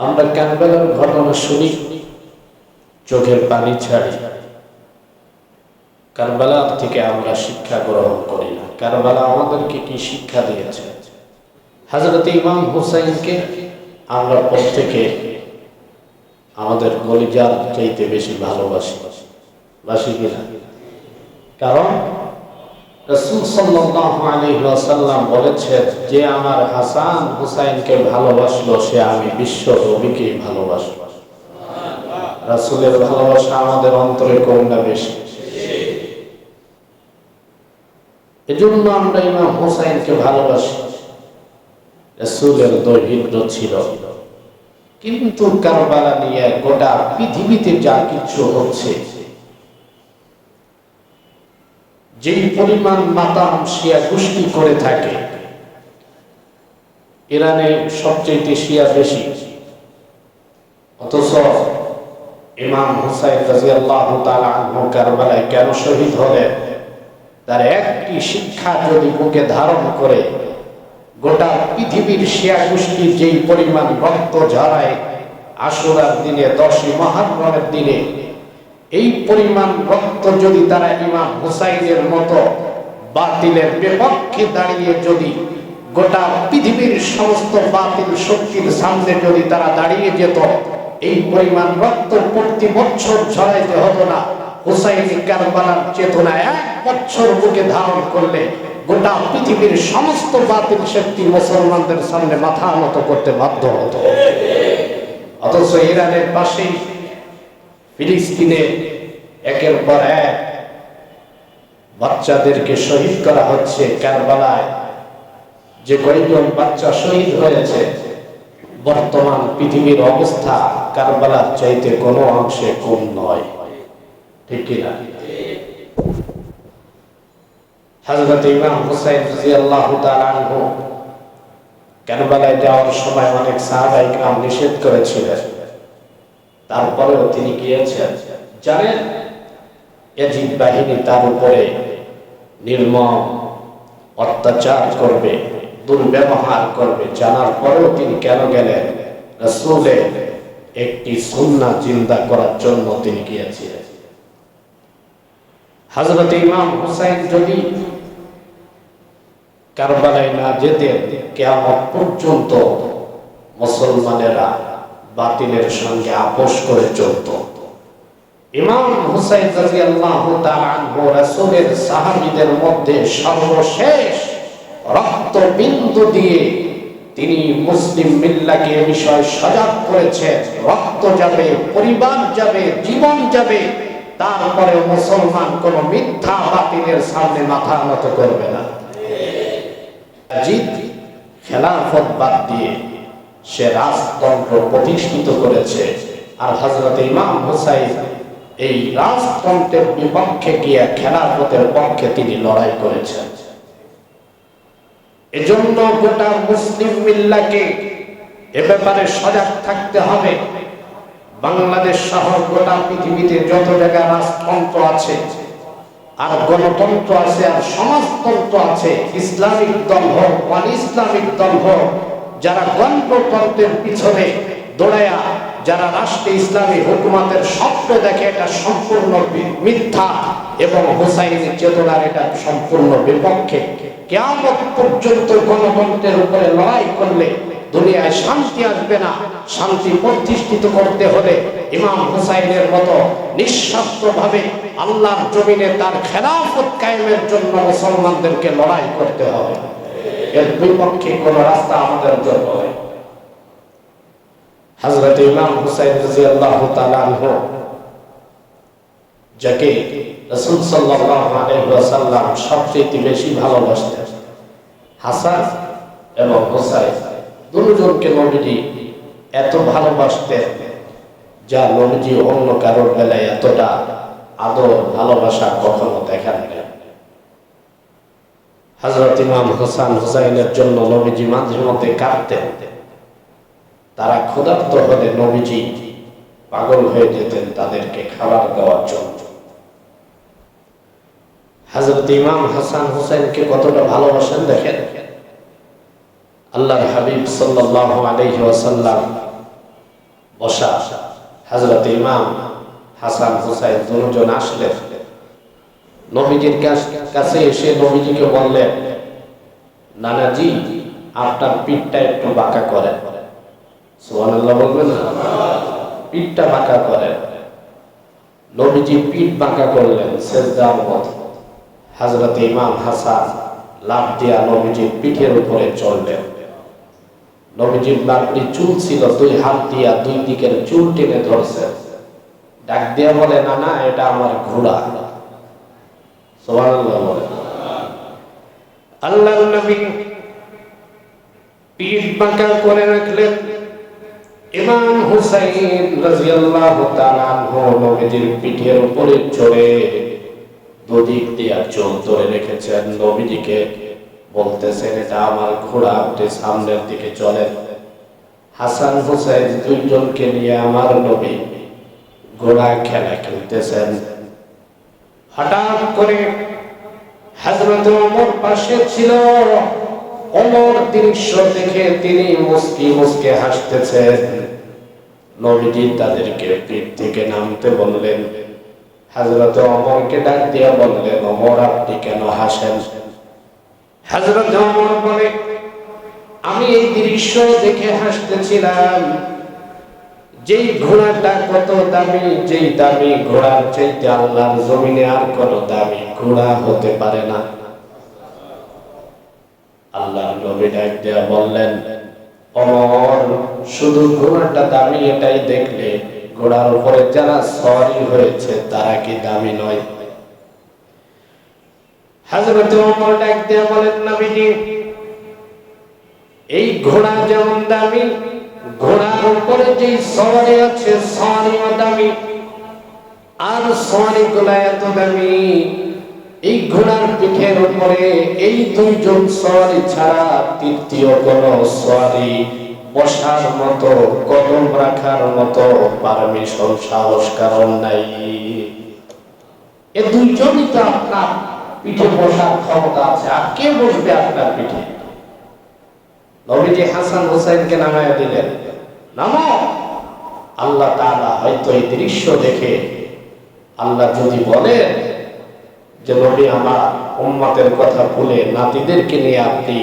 আমরা কারবালার ঘটনা শুনি, চোখের পানি ছাড়ি। কারবালার থেকে আমরা শিক্ষা গ্রহণ করি না। কারবালা আমাদেরকে কি শিক্ষা দিয়েছে? হাজরত ইমাম হুসাইনকে আমরা প্রত্যেকে আমাদের কলিজার চাইতে বেশি ভালোবাসি। বাসি কিনা? কারণ রসুল ওয়াসাল্লাম বলেছেন, যে আমার হাসান হুসাইনকে ভালোবাসলো, সে আমি বিশ্ব নবীকে ভালোবাসবো। রাসূলের ভালোবাসা আমাদের অন্তরে কম না বেশি। এজন্য আমরা ইমাম হুসাইনকে ভালোবাসি। রাসূলের দৈহিত্র ছিল। কিন্তু কারবালা নিয়ে গোটা পৃথিবীতে যা কিছু হচ্ছে যেই পরিমাণ মাতাম শিয়া গোষ্ঠী করে থাকে, ইরানে সবচেয়ে শিয়া বেশি। অথচ ইমাম হুসাইন রাজিয়াল্লাহু তাআলা কেন শহীদ হলেন? তার একটি শিক্ষা যদি বুকে ধারণ করে, গোটা পৃথিবীর শিয়া গোষ্ঠী যেই পরিমাণ রক্ত ঝরায়, আশুরার দিনে, দশই মহারমের দিনে এই পরিমাণ রক্ত যদি তারা ইমাম হুসাইনের মতো বাতিলের বিপক্ষে দাঁড়িয়ে যদি গোটা পৃথিবীর সমস্ত বাতিল শক্তির সামনে যদি তারা দাঁড়িয়ে যেত, এই পরিমাণ রক্ত প্রতি বছর ঝরাইতে হতো না। হুসাইনি কারবালার চেতনা এক বছর বুকে ধারণ করলে গোটা পৃথিবীর সমস্ত বাতিল শক্তি মুসলমানদের সামনে মাথা নত করতে বাধ্য হতো। অথচ ইরানের পাশেই ফিলিস্তিনে একের পর এক বাচ্চাদেরকে শহীদ করা হচ্ছে কারবালায় যে কয়েকজন বাচ্চা শহীদ হয়েছে বর্তমান পৃথিবীর অবস্থা কারবালার চাইতে কোনো অংশে কম নয় ঠিক কিনা হযরত ইমাম হুসাইন রাদিয়াল্লাহু তাআলা আনহু কারবালায় যাওয়ার সময় অনেক সাহাবায়ে کرام নিষেধ করেছিলেন তারপরেও তিনি গিয়েছেন। জানেন, এজিদ বাহিনী তার উপরে নির্মম অত্যাচার করবে, দুর্ব্যবহার করবে। জানার পরেও তিনি কেন গেলেন? একটি সুন্না চিন্তা করার জন্য তিনি গিয়েছিলেন। হজরত ইমাম হুসাইন যদি কারবালায় না যেতেন কেমন পর্যন্ত মুসলমানেরা বাতিলের সঙ্গে আপোষ করে চলত। মধ্যে সর্বশেষ দিয়ে তিনি মুসলিম মিল্লাকে বিষয়ে সজাগ করেছেন। রক্ত যাবে, পরিবার যাবে, জীবন যাবে, তারপরে মুসলমান কোন মিথ্যা বাতিলের সামনে মাথা নত করবে না। জিদ, খেলাফত বাদ দিয়ে সে রাজতন্ত্র প্রতিষ্ঠিত করেছে। আর হজরত ইমাম হুসাইন এই রাজতন্ত্রের বিপক্ষে গিয়ে খেলাফতের পক্ষে তিনি লড়াই করেছেন। এজন্য গোটা মুসলিম মিল্লাকে এ ব্যাপারে সজাগ থাকতে হবে। বাংলাদেশ সহ গোটা পৃথিবীতে যত জায়গায় রাজতন্ত্র আছে, আর গণতন্ত্র আছে, আর সমাজতন্ত্র আছে, ইসলামিক দল হোক ইসলামিক দল হোক যারা গণতন্ত্রের পিছনে দৌড়ায়া, যারা রাষ্ট্রে ইসলামী হুকুমাতের স্বপ্ন দেখে এটা সম্পূর্ণ মিথ্যা এবং হুসাইনের চেতনার এটা সম্পূর্ণ বিপক্ষে কেমন পর্যন্ত গণতন্ত্রের উপরে লড়াই করলে দুনিয়ায় শান্তি আসবে না। শান্তি প্রতিষ্ঠিত করতে হলে ইমাম হুসাইনের মতো নিঃস্বার্থ ভাবে আল্লাহর জমিনে তার খেলাফত কায়েমের জন্য মুসলমানদেরকে লড়াই করতে হবে। এর বিপক্ষে কোন রাস্তা আমাদের জন্য ইমাম হুসাইন যাকে সবচেয়ে বেশি ভালোবাসতেন, হাসান এবং হুসাইন দুজনকে নবীজি এত ভালোবাসতেন, যা নবীজি অন্য কারোর বেলায় এতটা আদর ভালোবাসা কখনো দেখান না হজরত ইমাম হোসান হুসাইনের জন্য নবীজি মাঝে মধ্যে কাঁদতেন। তারা ক্ষুধার্ত হলে নবীজি পাগল হয়ে যেতেন তাদেরকে খাবার দেওয়ার জন্য। হজরত ইমাম হাসান হুসাইনকে কতটা ভালোবাসেন দেখেন? আল্লাহর হাবিব সাল্লাল্লাহু আলাইহি ওয়াসাল্লাম বসা হজরত ইমাম হাসান হুসাইন দুজন আসলেন। নবীজির কাছ- এসে নবীজিকে বললেন, নানাজি, আপনার পিঠটা একটু বাঁকা করেন। সুবহানাল্লাহ বলবেন না? পিঠটা বাঁকা করেন। নবীজি পিঠ বাঁকা করলেন সেজদার মতো হজরত ইমাম হাসান লাভ দিয়া নবীজির পিঠের উপরে চললেন নবীজির লাকড়ি চুল ছিল দুই হাত দিয়া দুই দিকের চুল টেনে ধরছে। ডাক দিয়া বলে না না এটা আমার ঘোড়া। সুবহানাল্লাহ আল্লাহর নবী পিঠ বাঁকা করে রাখলেন। ইমাম হুসাইন রাদিয়াল্লাহু তাআলা নবীজির পিঠের উপরে চড়ে দুদিক দিয়া চোখ ধরে রেখেছেন। নবীজিকে বলতেছেন, এটা আমার ঘোড়া, আপনি সামনের দিকে চলেন। হাসান হুসাইন দুইজনকে নিয়ে আমার নবী ঘোড়া খেলা খেলতেছেন। হঠাৎ করে হযরত ওমর পাশে ছিল। ওমর দৃশ্য দেখে তিনি মুস্কি মুস্কে হাসতেছেন। নবীজি তাদেরকে পিঠ থেকে নামতে বললেন। হযরত ওমরকে ডাক দিয়ে বললেন, ওমর, আপনি কেন হাসেন? হযরত ওমর বলে, আমি এই দৃশ্য দেখে হাসতেছিলাম। যেই ঘোড়াটা কত দামি, যেই দামি ঘোড়ার চাইতে আল্লাহর জমিনে আর কোন দামি ঘোড়া হতে পারে না। আল্লাহর নবী ডাক বললেন, অমর, শুধু ঘোড়াটা দামি এটাই দেখলে ঘোড়ার উপরে যারা সরি হয়েছে তারা কি দামি নয়? হাজরত ওমর ডাক দেয়া বলেন, নবীজি, এই ঘোড়া যেমন দামি ঘোড়ার উপরে যে সওয়ারি আছে সওয়ারিও দামি আর সওয়ারি গুলা এত দামি, এই ঘোড়ার পিঠের উপরে এই দুইজন সওয়ারি ছাড়া তৃতীয় কোন সওয়ারি বসার মতো, কদম রাখার মতো পারমিশন, সাহস কারণ নাই। এ দুইজনই তো আপনার পিঠে বসার ক্ষমতা আছে, আর কে বসবে আপনার পিঠে? নবীজি হাসান হোসেনকে নামায় দিলেন। নামো। আল্লাহ তাআলা হয়তো এই দৃশ্য দেখে আল্লাহ যদি বলেন যে, নবী, আমার উম্মতের কথা ভুলে নাতিদেরকে নিয়ে আপনি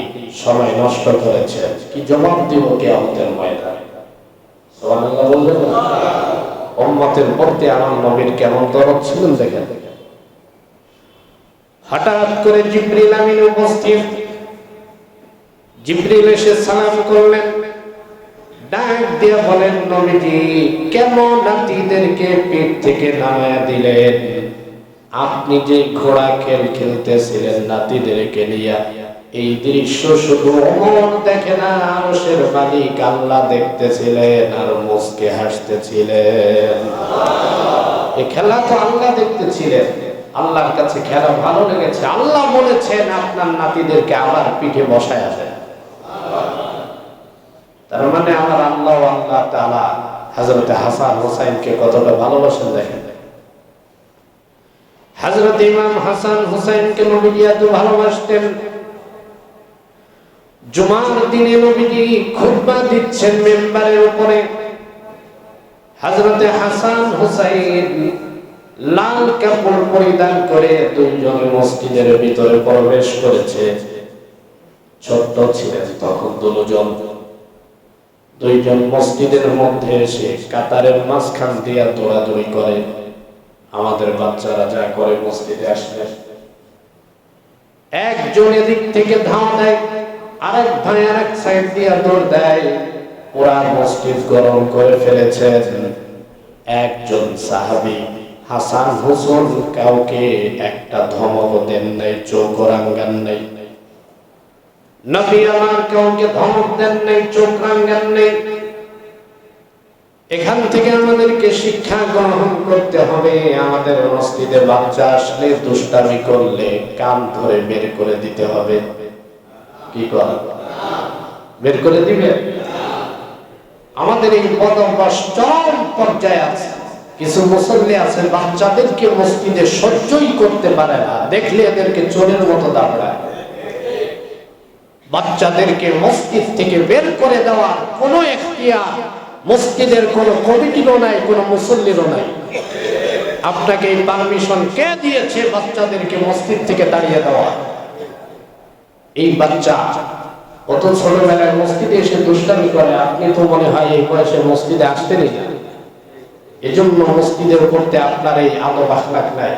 সময় নষ্ট করেছেন, কি জবাব দিব কিয়ামতের ময়দানে? সুবহানাল্লাহ বললেন না? উম্মতের প্রতি আমার নবীর কেমন দরদ ছিলেন দেখেন। হঠাৎ করে জিবরিল আমিন উপস্থিত। জিবরিল এসে সালাম করলেন। ডাক দিয়ে বলেন, নবীজি কেন নাতিদেরকে পেট থেকে নামায়া দিলেন? আপনি যে ঘোড়া খেল খেলতেছিলেন নাতিদেরকে নিয়ে, এই দৃশ্য শুধু অমর দেখে না, আরশের মালিক আল্লাহ দেখতেছিলেন আর মুসকে হাসতেছিলেন। এই খেলা তো আল্লাহ দেখতেছিলেন। আল্লাহর কাছে খেলা ভালো লেগেছে। আল্লাহ বলেছেন, আপনার নাতিদেরকে আবার পিঠে বসায় আসেন তার মানে আমার আল্লাহ আল্লাহ তাআলা হযরত হাসান হোসাইনকে কতটা ভালোবাসেন দেখেন। হযরত ইমাম হাসান হোসাইনকে নবীজি ভালোবাসতেন। জুমার দিনে নবীজি দিচ্ছেন মেম্বারের উপরে। হাসান হোসাইন লাল কাপড় পরিধান করে দুইজন মসজিদের ভিতরে প্রবেশ করেছে। ছোট্ট ছিলেন তখন দুজন। দুইজন মসজিদের মধ্যে এসে কাতারের মাঝখান দিয়া দৌড়াদৌড়ি করে। আমাদের বাচ্চারা যা করে মসজিদে আসলে একজন এদিক থেকে ধাওয়া দেয় আরেক ভাই আরেক সাইড দিয়া দৌড় দেয়। পুরা মসজিদ গরম করে ফেলেছেন। একজন সাহাবি হাসান হুসুন কাউকে একটা ধমক দেন নাই, চোখ রাঙ্গান নাই। নবী আমার কাউকে ধমক দেন নাই, চোখ রাঙ্গান নেই। এখান থেকে আমাদেরকে শিক্ষা গ্রহণ করতে হবে। আমাদের মসজিদে বাচ্চা আসলে দুষ্টামি করলে কান ধরে বের করে দিতে হবে। কি কর? বের করে দিবে? আমাদের এই পদবাস চরম পর্যায়ে আছে। কিছু মুসল্লি আছে, বাচ্চাদেরকে মসজিদে সহ্যই করতে পারে না। দেখলে এদেরকে চোরের মতো দাঁড়ায় বাচ্চাদেরকে মসজিদ থেকে বের করে দেওয়ার কোনো এখতিয়ার, মসজিদের কোনো কমিটিরও নাই, কোনো মুসল্লিরও নাই। আপনাকে এই পারমিশন কে দিয়েছে বাচ্চাদেরকে মসজিদ থেকে দাঁড়িয়ে দেওয়া এই বাচ্চা অত ছোটবেলায় মসজিদে এসে দুষ্টামি করে, আপনি তো মনে হয় এই বয়সে মসজিদে আসতেনই না। এজন্য মসজিদের করতে আপনার এই আলো বাখলাক নাই।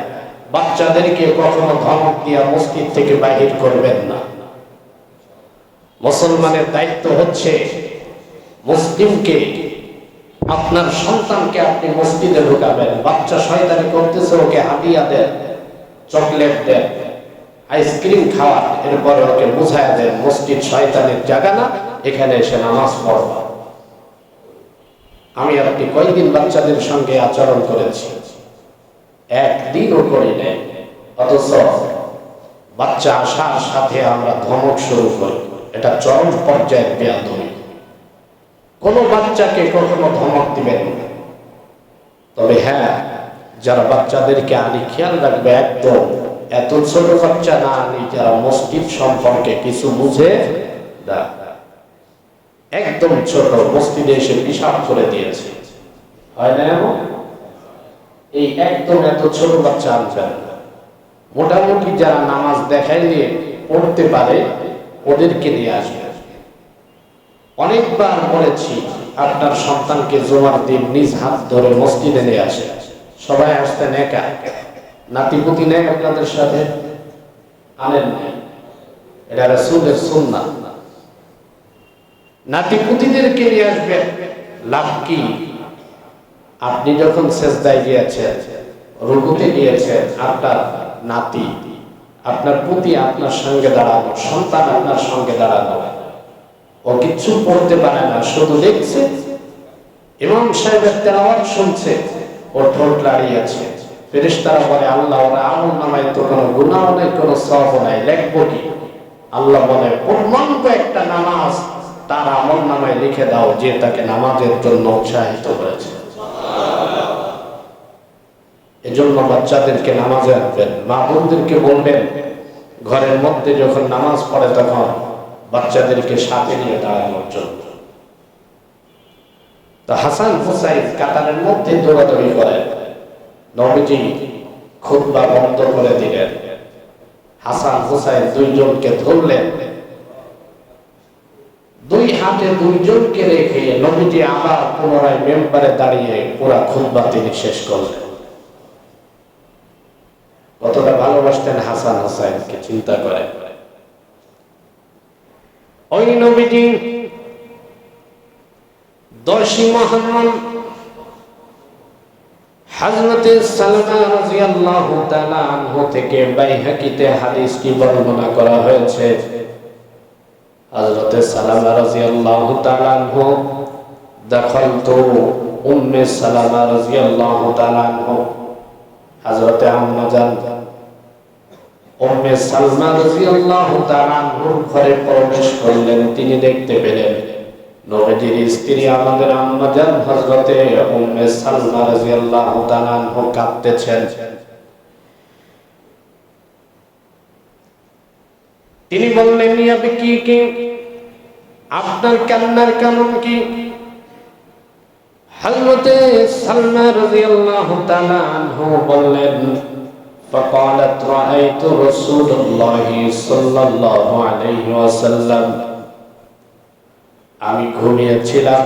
বাচ্চাদেরকে কখনো ধমক দিয়া মসজিদ থেকে বাহির করবেন না। মুসলমানের দায়িত্ব হচ্ছে মুসলিমকে, আপনার সন্তানকে আপনি মসজিদে ঢুকাবেন, বাচ্চা শয়তানি করতেছে, ওকে হাতিয়া দেন, চকলেট দেন, আইসক্রিম খাওয়ান, এরপরে ওকে বুঝায় দেন, মসজিদ শয়তানের জায়গা না এখানে এসে নামাজ পড়বা আমি আপনি কয়েকদিন বাচ্চাদের সঙ্গে আচরণ করেছি? একদিনও করি নাই। অথচ বাচ্চা আসার সাথে আমরা ধমক শুরু করি। এটা চরম পর্যায়ের বেয়াদবি। কোন বাচ্চাকে কখনো ধমক দিবেন না। তবে হ্যাঁ যারা বাচ্চাদেরকে আনি, খেয়াল রাখবে একদম, এত ছোট বাচ্চা না আনি যারা মসজিদ সম্পর্কে কিছু বুঝে একদম ছোট, মসজিদে এসে পিসাব করে দিয়েছে। হয় না এমন? এই একদম এত ছোট বাচ্চা আনবেন না। মোটামুটি যারা নামাজ দেখাইলে পড়তে পারে ওদেরকে নিয়ে আসবে। অনেকবার বলেছি, আপনার সন্তানকে জোয়ার দিন নিজ হাত ধরে মসজিদে নিয়ে আসে। সবাই আসতেন একা। নাতিপুতি নেই আপনাদের সাথে? আনেন এটা রাসূলের সুন্নাহ। নাতিপুতিদেরকে নিয়ে আসবেন লাভ কি? আপনি যখন শেষদায় গিয়েছেন, রুকুতে গিয়েছেন, আপনার নাতি আপনার পুতি আপনার সঙ্গে দাঁড়ানো, সন্তান আপনার সঙ্গে দাঁড়ানো। ও কিচ্ছু পড়তে পারে না, শুধু দেখছে। ইমাম সাহেবের তেলাওয়াত শুনছে, ও ঠোঁট লাড়িয়ে আছে ফেরেশতারা বলে, আল্লাহ, ওরা আমল নামায় তো কোনো গুনাহ নাই, কোনো সব নাই, লেখবো কি? আল্লাহ বলে পূর্ণাঙ্গ একটা নামাজ, তার আমল নামায় লিখে দাও, যে তাকে নামাজের জন্য উৎসাহিত করেছে এজন্য বাচ্চাদেরকে নামাজে আনবেন মা বোনদেরকে বলবেন, ঘরের মধ্যে যখন নামাজ পড়ে তখন বাচ্চাদেরকে সাথে নিয়ে দাঁড়ানোর জন্য। তো হাসান হুসাইন কাতারের মধ্যে দৌড়াদৌড়ি নবীজি খুতবা বন্ধ করে দিলেন। হাসান হুসাইন দুইজনকে ধরলেন। দুই হাতে দুইজনকে রেখে নবীজি আবার পুনরায় মেম্বারে দাঁড়িয়ে পুরা খুতবা তিনি শেষ করলেন। কতটা ভালোবাসতেন হাসান হুসাইনকে, চিন্তা করে ওই নবীজি দশই মহরম হযরতে সালমান রাদিয়াল্লাহু তাআলা আনহু থেকে বাইহাকিতে হাদিসটি বর্ণনা করা হয়েছে? হযরতে সালামা রাদিয়াল্লাহু তাআলা আনহু, দখলতু উম্মে সালামা রাদিয়াল্লাহু তাআলা আনহু। হযরতে আম্মা জান, উম্মে সালমা রাদিয়াল্লাহু তাআলা ঘরে প্রবেশ করলেন, তিনি দেখতে পেলেন স্ত্রী আমাদের আম্মা জান উম্মে সালমা রাদিয়াল্লাহু তাআলা কাঁদতেছেন। তিনি বললেন কি কি? আপনার কান্নার কারণ কি? হযরতে সালমা রাদিয়াল্লাহু তাআলা আনহু বললেন فقالت رأيت رسول الله صلى الله عليه وسلم আমি ঘুমিয়েছিলাম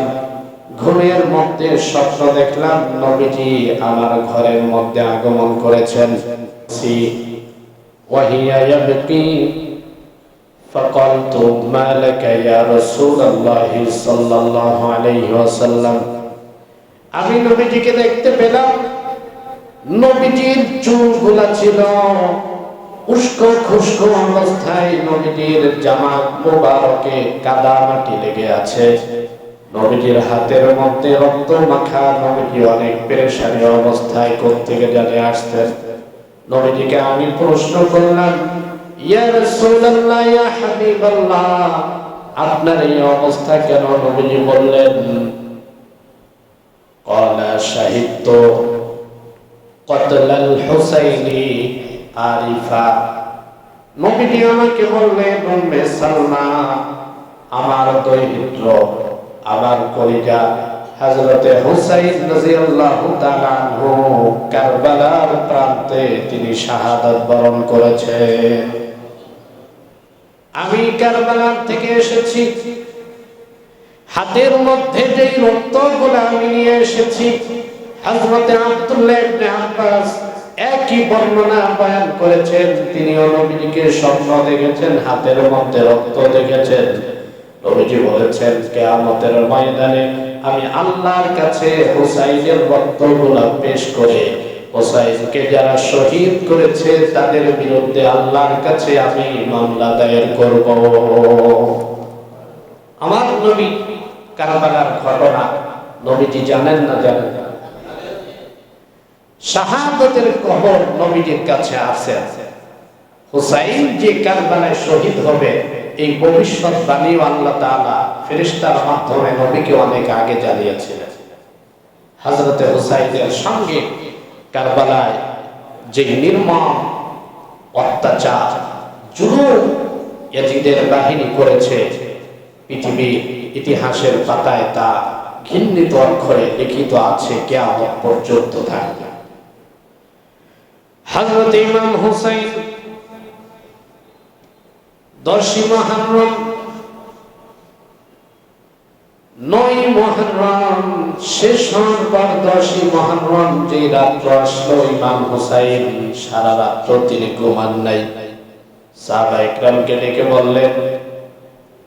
ঘুমের মধ্যে স্বপ্ন দেখলাম নবীজি আমার ঘরের মধ্যে আগমন করেছেন সি ওয়াহিয়া ইয়াবকি فقلت ما لك يا رسول الله صلى الله عليه وسلم আমি নবীজিকে দেখতে পেলাম। নবীজির চুলগুলা ছিল উস্কো অবস্থায় কাদা মাটি লেগে আছে। হাতের মধ্যে রক্ত অনেক অবস্থায় কোত্থেকে আমি প্রশ্ন করলাম আপনার এই অবস্থা কেন? নবীজি বললেন قال شهدت قتل الحسين আরিফা নবীজি আমাকে বললেন উম্মে সালমা আমার দৈহিত্র আমার কলিজা হযরতে হুসাইন রাদিয়াল্লাহু তাআলা আনহু কারবালার প্রান্তে তিনি শাহাদাত বরণ করেছেন আমি কারবালার থেকে এসেছি হাতের মধ্যে যে রক্তগুলো আমি নিয়ে এসেছি আব্দুল্লাহ আব্বাস একই বর্ণনা বয়ান করেছেন। তিনি নবীজিকে স্বপ্ন দেখেছেন, হাতের মধ্যে রক্ত দেখেছেন। নবীজি বলেছেন ময়দানে আমি আল্লাহর কাছে হুসাইনের রক্তগুলো পেশ করে, হোসাইনকে যারা শহীদ করেছে, তাদের বিরুদ্ধে আল্লাহর কাছে আমি মামলা দায়ের করব। আমার নবী কারবালার ঘটনা, নবীজি জানেন না জানেন শাহাদতের কবর নবীজির কাছে আছে। হুসাইন যে কারবালায় শহীদ হবে, এই ভবিষ্যৎ বাণীও আল্লাহ তাআলা ফেরেশতার মাধ্যমে নবীকে অনেক আগে জানিয়েছিলেন। হযরতে হুসাইনের সঙ্গে কারবালায় যে নির্মম অত্যাচার, জুলুম ইয়াজিদের বাহিনী করেছে, পৃথিবীর ইতিহাসের পাতায় তা ঘিন্নিত অক্ষরে লিখিত আছে কেমন পর্যন্ত থাকবে ইমাম হুসাইন দশই নয় শেষ হওয়ার পর দশই মহরম যে রাত্র আসলো, ইমাম হুসাইন সারা রাত্র তিনি ঘুমান নাই। সাহাবা ইকরামকে ডেকে বললেন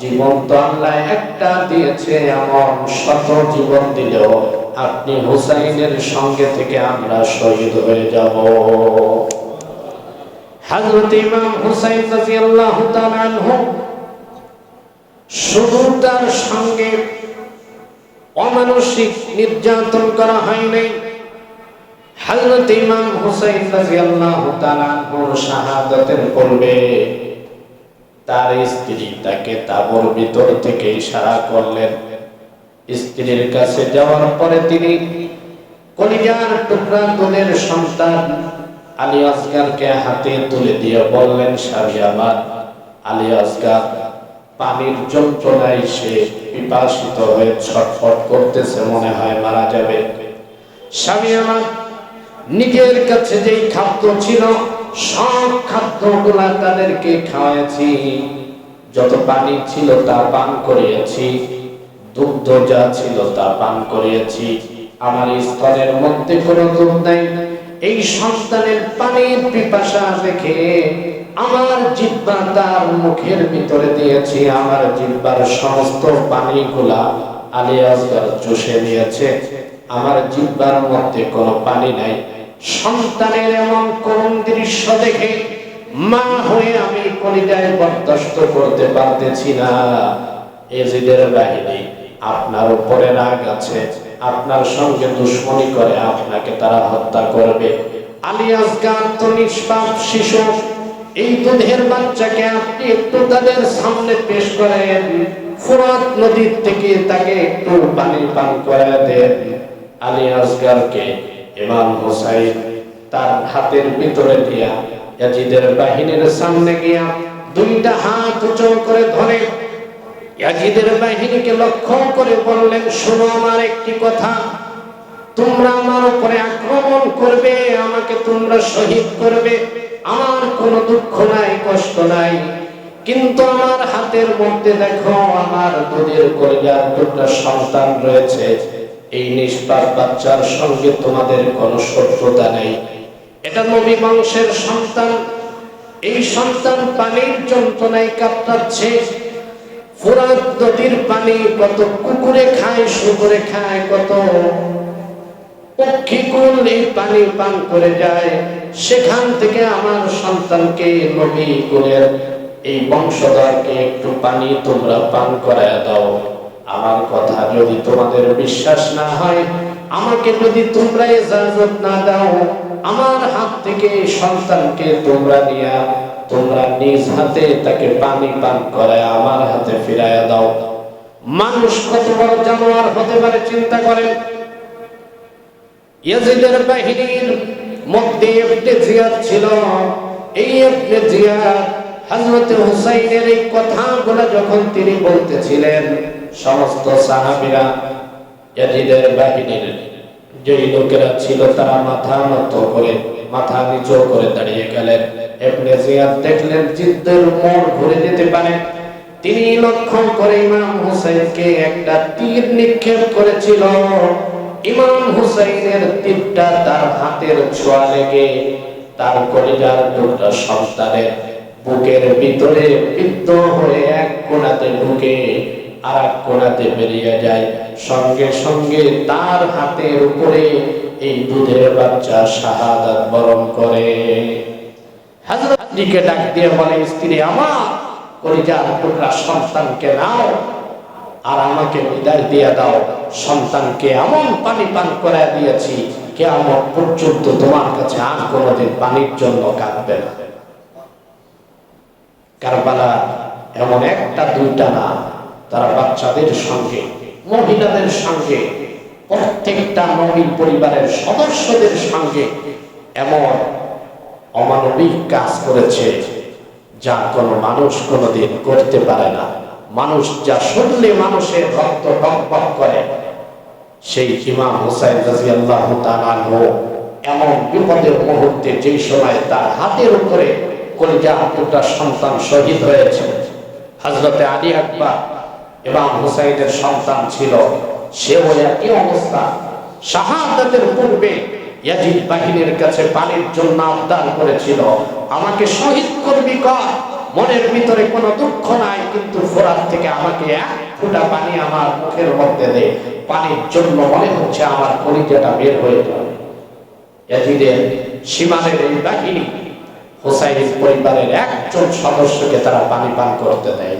জীবন তো আল্লাহ একটা দিয়েছে, এমন শত জীবন দিলেও আপনি হুসাইনের সঙ্গে থেকে আমরা শহীদ হয়ে যাব। হযরত ইমাম হুসাইন রাদিয়াল্লাহু তাআলা আনহু শুধু তার সঙ্গে অমানসিক নির্যাতন করা হয় নাই। হযরত ইমাম হুসাইন রাদিয়াল্লাহু তাআলা আনহুর শাহাদাতের পূর্বে তার স্ত্রী তাকে তাবর ভিতর থেকে ইশারা করলেন। স্ত্রীর কাছে যাওয়ার পরে তিনি কলিজার টুকরা দুধের সন্তান আলী আসগারকে হাতে তুলে দিয়ে বললেন স্বামী আমার আলী আসগার পানির যন্ত্রণায় সে পিপাসিত হয়ে ছটফট করতেছে, মনে হয় মারা যাবে। স্বামী আমার নিজের কাছে যেই খাদ্য ছিল সব খাদ্যগুলা তাদেরকে খাওয়াইছি যত পানি ছিল তা পান করিয়েছি। দুগ্ধ যা ছিল তা পান করিয়েছি। আমার স্তনের মধ্যে কোনো দুধ নাই। এই সন্তানের পানির পিপাসা দেখে আমার জিব্বা তার মুখের ভিতরে দিয়েছি। আমার জিব্বার সমস্ত পানিগুলা আলী আসগার চষে নিয়েছে। আমার জিব্বার মধ্যে কোনো পানি নাই। সন্তানের এমন করুণ দৃশ্য দেখে মা হয়ে আমি কলিজায় বরদাস্ত করতে পারতেছি না। এজিদের বাহিনী আপনার উপরে রাগ আছে, আপনার সঙ্গে দুশ্মনী করে আপনাকে তারা হত্যা করবে। আলিয়াস গান তো আলী ইমাম হোসাইন তার হাতের ভিতরে দিয়া ইয়াজিদের বাহিনীর সামনে গিয়া দুইটা হাত উঁচু করে ধরে। ইয়াজিদের বাহিনীকে লক্ষ্য করে বললেন, শোনো আমার একটি কথা। তোমরা আমার উপরে আক্রমণ করবে, আমাকে তোমরা শহীদ করবে। আমার কোনো দুঃখ নাই, কষ্ট নাই। কিন্তু আমার হাতের মধ্যে দেখো, আমার দুধের কলিজার দুটা সন্তান রয়েছে। এই নিষ্পাপ বাচ্চার সঙ্গে তোমাদের কোনো শত্রুতা নেই। এটা নবী বংশের সন্তান। এই সন্তান পানির যন্ত্রণায় কাতরাচ্ছে ফোরাত নদীর পানি কত কুকুরে খায়, শুকুরে খায়, কত পক্ষীকুল এই পানি পান করে যায়। সেখান থেকে আমার সন্তানকে নবী কুলের এই বংশধরকে একটু পানি তোমরা পান করায় দাও। আমার কথা যদি তোমাদের বিশ্বাস না হয়, আমাকে যদি তোমরা ইজাজত না দাও, আমার হাত থেকে সন্তানকে তোমরা নিয়া তোমরা নিজ হাতে তাকে পানি পান করে আমার হাতে ফিরাইয়া দাও। মানুষ কত বড় জানোয়ার হতে পারে, চিন্তা করেন। ইয়াজিদের বাহিনীর মধ্যে ইবনে জিয়াদ ছিল। এই ইবনে জিয়াদ হযরত হুসাইনের এই কথাগুলো যখন তিনি বলতেছিলেন সমস্ত সাহাবীরা ইয়াজিদের বাহিনীর যেই লোকেরা ছিল তারা মাথা নত করে, মাথা নিচু করে দাঁড়িয়ে গেলেন। ইবনে জিয়াদ দেখলেন জিদ্দের মোড় ঘুরে যেতে পারে। তিনি লক্ষ্য করে ইমাম হুসাইনকে একটা তীর নিক্ষেপ করেছিল। ইমাম হুসাইনের তীরটা তার হাতের ছোঁয়া লেগে তার কলিজার দুটা সন্তানের বুকের ভিতরে বিদ্ধ হয়ে এক কোণাতে ঢুকে আর এক বেরিয়ে যায়। সঙ্গে সঙ্গে তার হাতের উপরে এই দুধের বাচ্চা শাহাদাত বরণ করে। হাজরতজিকে ডাক দিয়ে বলে, স্ত্রী আমার, কলিজার টুকরা সন্তানকে নাও আর আমাকে বিদায় দিয়ে দাও। সন্তানকে এমন পানি পান করে দিয়েছি কেমন পর্যন্ত তোমার কাছে আর কোনোদিন পানির জন্য কাঁদবে না। কারবালা এমন একটা দুইটা না তারা বাচ্চাদের সঙ্গে, মহিলাদের সঙ্গে, প্রত্যেকটা নবীর পরিবারের সদস্যদের সঙ্গে এমন অমানবিক কাজ করেছে যা কোনো মানুষ কোনোদিন করতে পারে না। মানুষ যা শুনলে মানুষের রক্ত টকবক করে, সেই ইমাম হুসাইন রাজিয়াল্লাহু তাআলা এমন বিপদের মুহূর্তে যেই সময় তার হাতের উপরে কলিজা টুকরা সন্তান শহীদ হয়েছে। হযরতে আলী আকবর ইমাম হুসাইনের সন্তান ছিল। সেও একই অবস্থা? শাহাদাতের পূর্বে ইয়াজিদ বাহিনীর কাছে পানির জন্য আবদার করেছিল। আমাকে শহীদ করবি কর। মনের ভিতরে কোনো দুঃখ নাই, কিন্তু ফোরাত থেকে আমাকে এক ফোঁটা পানি আমার মুখের মধ্যে দে। পানির জন্য মনে হচ্ছে আমার কলিজাটা বের হয়ে যাবে ইয়াজিদের সীমানের এই বাহিনী হোসাইনের পরিবারের একজন সদস্যকে তারা পানি পান করতে দেয়।